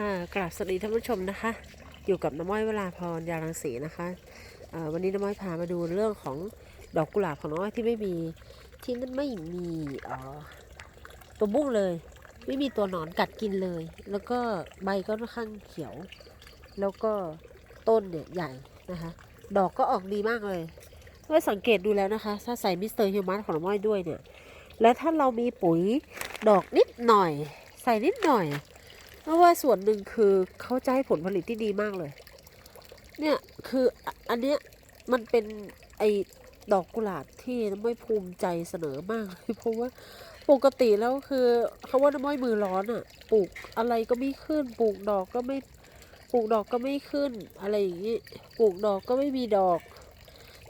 ค่ะกราบสวัสดีท่านผู้ชมนะคะ อยู่กับน้ำม้อยเวลาพรยารังสีนะคะวันนี้น้ำม้อยพามาดูเรื่องของดอกกุหลาบของน้อยที่ไม่มีที่นั่นไม่มีออตัวบุ้งเลย ไม่มีตัวหนอนกัดกินเลย แล้วก็ใบก็ค่อนข้างเขียว แล้วก็ต้นเนี่ยใหญ่นะคะ ดอกก็ออกดีมากเลยเมื่อสังเกตดูแล้วนะคะ ถ้าใส่มิสเตอร์ฮิวมัสของน้ำม้อยด้วยเนี่ย และถ้าเรามีปุ๋ยดอกนิดหน่อย ใส่นิดหน่อย เพราะว่าส่วนหนึ่งคือเขาจะให้ผลผลิตที่ดีมากเลย เนี่ยคืออันเนี้ยมันเป็นไอดอกกุหลาบที่น้ำม้อยภูมิใจเสนอมากเลยเพราะว่าปกติแล้วคือเขาว่าน้ำม้อยมือร้อนอะ่ะปลูกอะไรก็ไม่ขึ้น ปลูกดอกก็ไม่ปลูกดอกก็ไม่ขึ้น อะไรอย่างนี้ปลูกดอกก็ไม่มีดอก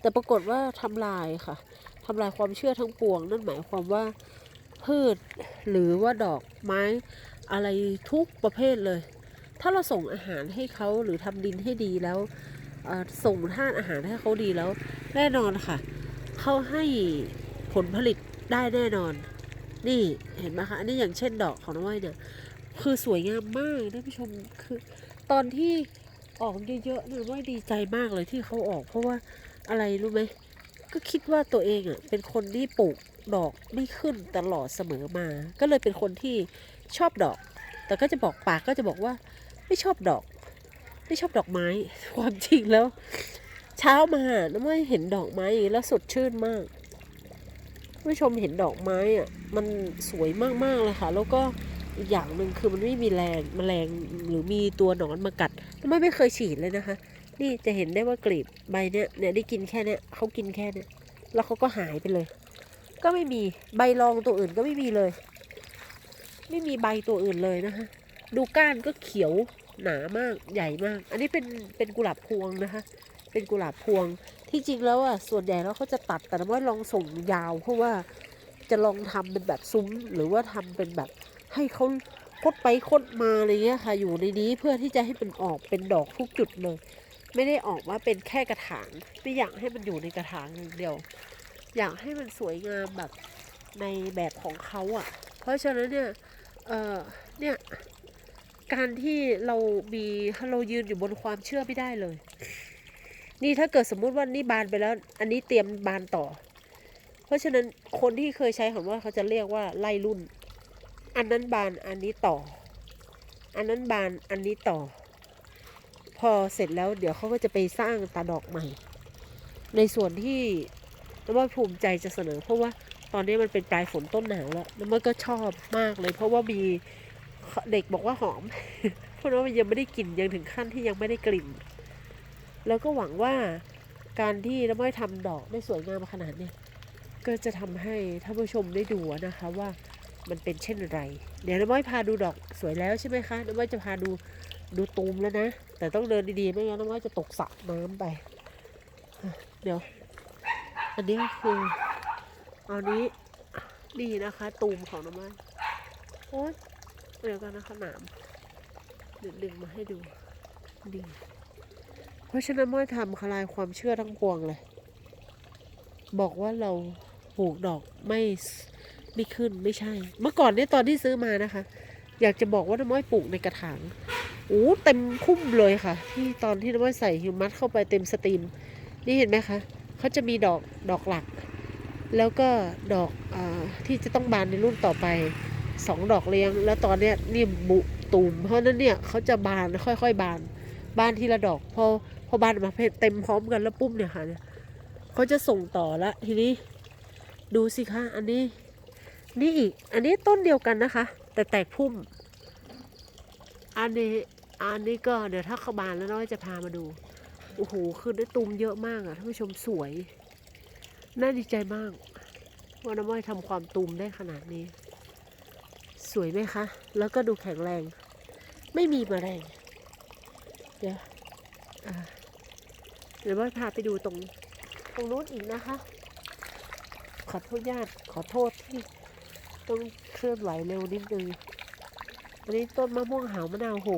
แต่ปรากฏว่าทำลายค่ะทำลายความเชื่อทั้งปวง นั่นหมายความว่าพืชหรือว่าดอกไม้ อะไรทุกประเภทเลย ถ้าเราส่งอาหารให้เขาหรือทำดินให้ดีแล้วส่งธาตุอาหารให้เขาดีแล้ว แน่นอนค่ะ เขาให้ผลผลิตได้แน่นอน นี่เห็นไหมคะอันนี้อย่างเช่นดอกของน้องอ้อยเนี่ยคือสวยงามมากท่านผู้ชมคือตอนที่ออกเยอะๆเนี่ยน้อยดีใจมากเลยที่เขาออก เพราะว่าอะไรรู้ไหม ก็คิดว่าตัวเองอะเป็นคนที่ปลูกดอกไม่ขึ้นตลอดเสมอมา ก็เลยเป็นคนที่ชอบดอก แต่ก็จะบอกปากก็จะบอกว่าไม่ชอบดอก ไม่ชอบดอกไม้ ความจริงแล้ว เช้ามาน้ำไม่เห็นดอกไม้อย่างนี้แล้วสดชื่นมากผู้ชมเห็นดอกไม้อะมันสวยมากๆเลยค่ะ แล้วก็อีกอย่างหนึ่งคือมันไม่มีแรงแมลงหรือมีตัวหนอนมากัดน้ำไม่ไม่เคยฉีดเลยนะคะ นี่จะเห็นได้ว่ากลีบใบเนี้ยเนี่ยได้กินแค่เนี้ยเขากินแค่เนี้ยแล้วเขาก็หายไปเลย ก็ไม่มีใบรองตัวอื่นก็ไม่มีเลย ไม่มีใบตัวอื่นเลยนะคะดูก้านก็เขียวหนามากใหญ่มาก อันนี้เป็นเป็นกุหลาบพวงนะคะ เป็นกุหลาบพวงที่จริงแล้วอะส่วนใหญ่แล้วเขาจะตัดแต่ว่าลองส่งยาว เพราะว่าจะลองทำเป็นแบบซุ้ม หรือว่าทำเป็นแบบให้เขาคดไปคดมาอะไรเงี้ยค่ะ อยู่ในนี้เพื่อที่จะให้มันออกเป็นดอกทุกจุดเลย ไม่ได้ออกว่าเป็นแค่กระถางไม่อยากให้มันอยู่ในกระถางอย่างเดียว อยากให้มันสวยงามแบบในแบบของเขาอะ เพราะฉะนั้นเนี่ย เออเนี่ย การที่เรามีเรายืนอยู่บนความเชื่อไม่ได้เลย นี่ถ้าเกิดสมมุติว่านี่บานไปแล้ว อันนี้เตรียมบานต่อ เพราะฉะนั้นคนที่เคยใช้คำว่าเขาจะเรียกว่าไล่รุ่น อันนั้นบานอันนี้ต่อ อันนั้นบานอันนี้ต่อ พอเสร็จแล้วเดี๋ยวเขาก็จะไปสร้างตาดอกใหม่ ในส่วนที่น้ำว่าภูมิใจจะเสนอ เพราะว่าตอนนี้มันเป็นปลายฝนต้นหนาวแล้วน้ำมันก็ชอบมากเลย เพราะว่ามีเด็กบอกว่าหอม เพราะว่ามันยังไม่ได้กลิ่นยังถึงขั้นที่ยังไม่ได้กลิ่น แล้วก็หวังว่าการที่น้ำมันทำดอกได้สวยงามขนาดเนี้ยก็จะทำให้ท่านผู้ชมได้ดูนะคะว่ามันเป็นเช่นไร เดี๋ยวน้ำมันพาดูดอกสวยแล้วใช่ไหมคะน้ำมันจะพาดูดูตูมแล้วนะ แต่ต้องเดินดีๆ ไม่งั้นน้ำมันจะตกสระน้ำไปอะเดี๋ยว อันนี้คืออันนี้นี่นะคะ ตูมของน้ำมันโอ๊ยเดี๋ยวกันนะคะหนามเดี๋ยวดึงมาให้ดูดีเพราะฉะนั้นม่อยทำคลายความเชื่อทั้งปวงเลย บอกว่าเราปลูกดอกไม่ไม่ขึ้นไม่ใช่ เมื่อก่อนเนี่ยตอนที่ซื้อมานะคะ อยากจะบอกว่าน้ำม้อยปลูกในกระถาง โอ้เต็มคุ้มเลยค่ะ ที่ตอนที่น้ำม้อยใส่ฮิวมัสเข้าไปเต็มสตรีม นี่เห็นไหมคะเขาจะมีดอกดอกหลัก แล้วก็ดอกอที่จะต้องบานในรุ่นต่อไปสองดอกเลี้ยง แล้วตอนเนี้ยนี่บุตูม เพราะนั้นเนี่ยเขาจะบานค่อยๆบาน บานทีละดอกพอพอบานมาเต็มพร้อมกันแล้วปุ๊บเนี่ยค่ะเนี่ยเขาจะส่งต่อละทีนี้ ดูสิคะอันนี้ นี่อีก อันนี้ต้นเดียวกันนะคะ แต่แตกพุ่ม อันนี้ อันนี้ก็เดี๋ยวถ้าเขาบานแล้วน้อยจะพามาดู โอ้โห คือได้ตูมเยอะมากอะท่านผู้ชมสวย น่าดีใจมากว่าน้ำอ้อยทำความตูมได้ขนาดนี้ สวยไหมคะ แล้วก็ดูแข็งแรง ไม่มีแมลงเดี๋ยวอ่าเดี๋ยวว่าพาไปดูตรงตรงนู้นอีกนะคะ ขอโทษญาติขอโทษที่ต้องเคลื่อนไหวเร็วนิดนึงอันนี้ต้นมะม่วงหาวมะนาวโห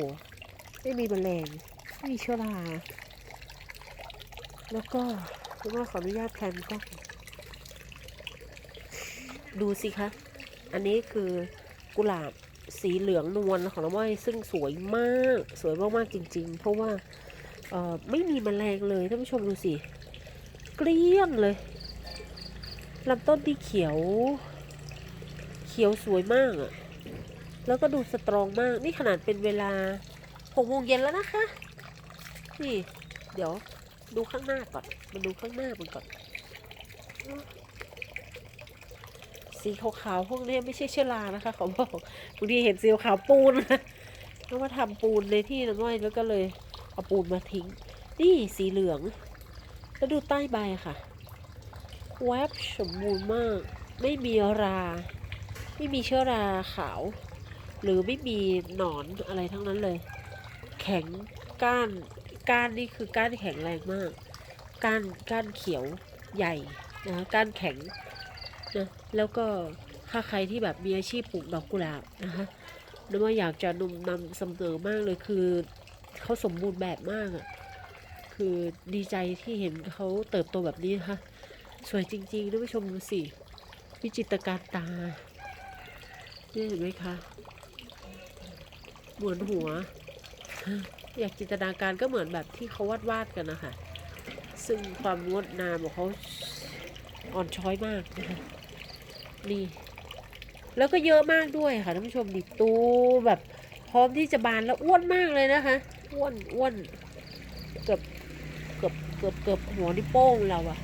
ไม่มีแมลงไม่มีเชื้อรา แล้วก็คุณว่าขออนุญาตแพนกล้องดูสิคะ อันนี้คือกุหลาบสีเหลืองนวลของน้ำอ้อยซึ่งสวยมาก สวยมากๆจริง ๆ เพราะว่าไม่มีแมลงเลยท่านผู้ชมดูสิ เกลี้ยงเลยลำต้นที่เขียว เขียวสวยมากอะ่ะ แล้วก็ดูสตรองมาก นี่ขนาดเป็นเวลา หกโมงเย็นแล้วนะคะ นี่ เดี๋ยวดูข้างหน้าก่อนมาดูข้างหน้ามันก่อน สีขาวๆพวกนี้ไม่ใช่เชื้อรานะคะ เขาบอกบางทีเห็นสีขาวปูนนะแล้วมาทำปูนในที่น้ำอ้แล้วก็เลยเอาปูนมาทิ้ง นี่สีเหลือง แล้วดูใต้ใบค่ะ แวบสมบูรณ์มาก ไม่มีรา ไม่มีเชื้อราขาว หรือไม่มีหนอนอะไรทั้งนั้นเลย แข็งก้านก้านนี่คือก้านแข็งแรงมาก ก้านก้านเขียวใหญ่นะก้านแข็งนะแล้วก็ถ้าใครที่แบบมีอาชีพปลูกดอกกุหลาบนะคะนึกว่าอยากจะนำนำเสนอมากเลยคือเขาสมบูรณ์แบบมากอะ่ะคือดีใจที่เห็นเขาเติบโตแบบนี้นะคะสวยจริงๆท่านผู้ชมดูสิวิจิตรการตานี่เห็นไหมคะเหมือนหัว อยากจินตนาการก็เหมือนแบบที่เขาวาดวาดกันนะคะ ซึ่งความงดงามของเขาอ่อนช้อยมากนะคะนี่ แล้วก็เยอะมากด้วยค่ะท่านผู้ชมดิตูแบบพร้อมที่จะบานแล้วอ้วนมากเลยนะคะ อ้วนอ้วนเกือบเกือบเกือบเกือบหัวนิ้วโป้งเราอะ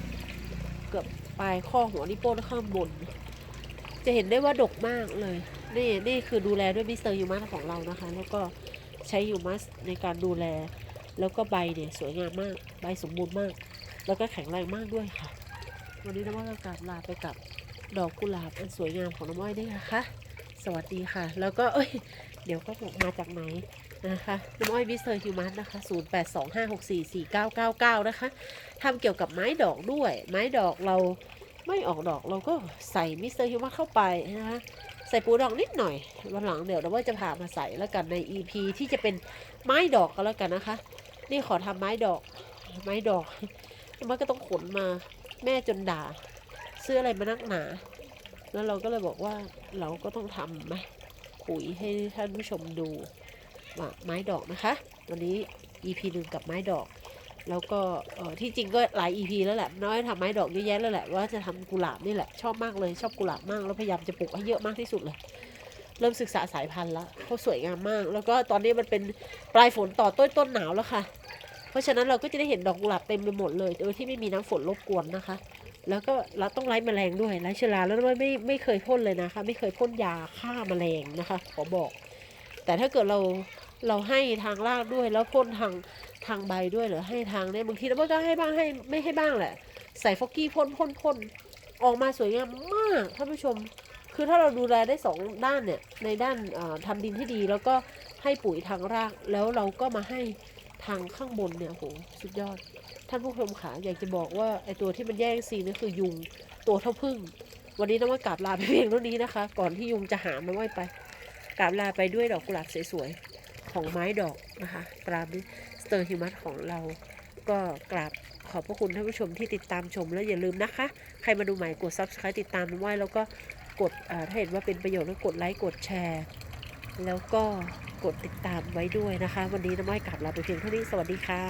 เกือบปลายข้อหัวนิ้วโป้งข้างบน จะเห็นได้ว่าดกมากเลย นี่นี่คือดูแลด้วยมิสเตอร์ยูมัสของเรานะคะ แล้วก็ ใช้ยูมัสในการดูแล แล้วก็ใบเนี่ยสวยงามมาก ใบสมบูรณ์มาก แล้วก็แข็งแรงมากด้วยค่ะ วันนี้น้ำอ้อยก็กราบลาไปกับดอกกุหลาบอันสวยงามของน้ำอ้อยด้วยนะคะ สวัสดีค่ะ แล้วก็เอ้ย เดี๋ยวก็บอกมาจากไหนนะคะน้ำอ้อยมิสเตอร์ฮิวมัสนะคะ 0825644999 นะคะทำเกี่ยวกับไม้ดอกด้วย ไม้ดอกเราไม่ออกดอกเราก็ใส่มิสเตอร์ฮิวมัสเข้าไปนะคะ ใส่ปูดอกนิดหน่อย วันหลังเดี๋ยวเราว่าจะพามาใส่แล้วกันใน EP ที่จะเป็นไม้ดอกก็แล้วกันนะคะ นี่ขอทำไม้ดอก ไม้ดอกมันก็ต้องขนมาแม่จนด่าซื้ออะไรมานักหนา แล้วเราก็เลยบอกว่าเราก็ต้องทำไหมปุ๋ยให้ท่านผู้ชมดูว่าไม้ดอกนะคะ วันนี้ EP หนึ่งกับไม้ดอก แล้วก็ที่จริงก็หลาย EP แล้วแหละน้อยทำไม้ดอกเยอะแยะแล้วแหละว่าจะทำกุหลาบนี่แหละชอบมากเลยชอบกุหลาบมากแล้วพยายามจะปลูกให้เยอะมากที่สุดเลย เริ่มศึกษาสายพันธุ์แล้วเขาสวยงามมาก แล้วก็ตอนนี้มันเป็นปลายฝนต่อต้นต้นหนาวแล้วค่ะ เพราะฉะนั้นเราก็จะได้เห็นดอกกุหลาบเต็มไปหมดเลยโดยที่ไม่มีน้ำฝนรบกวนนะคะ แล้วก็เราต้องไล่แมลงด้วยไล่เชื้อราแล้วไม่ไม่ไม่เคยพ่นเลยนะคะ ไม่เคยพ่นยาฆ่าแมลงนะคะขอบอก แต่ถ้าเกิดเราเราให้ทางรากด้วยแล้วพ่นทาง ทางใบด้วยหรือให้ทางเนี่ยบางทีเราก็ให้บ้างให้ไม่ให้บ้างแหละ ใส่ฟอกกี้พ่นพ่นพ่นออกมาสวยงามมากท่านผู้ชม คือถ้าเราดูแลได้สองด้านเนี่ยในด้านเอ่อทำดินที่ดีแล้วก็ให้ปุ๋ยทางรากแล้วเราก็มาให้ทางข้างบนเนี่ยโหสุดยอด ท่านผู้ชมขาอยากจะบอกว่าไอตัวที่มันแย่งซีนนั่นคือยุงตัวเท่าพึ่ง วันนี้น้ำว่ากราบลาไปเพียงเท่านี้นะคะ ก่อนที่ยุงจะหามน้ำว่ไปกราบลาไปด้วยดอกกุหลาบสวยๆของไม้ดอกนะคะกราบนี้ส เตอร์ฮิมัสของเราก็กราบขอบพระคุณท่านผู้ชมที่ติดตามชมแล้วอย่าลืมนะคะ ใครมาดูใหม่กด subscribe ติดตามไว้แล้วก็กดถ้าเห็นว่าเป็นประโยชน์ก็กดไลค์กดแชร์ แล้วก็กดติดตามไว้ด้วยนะคะ วันนี้น้ำอ้อยกราบลาไปเพียงเท่านี้สวัสดีค่ะ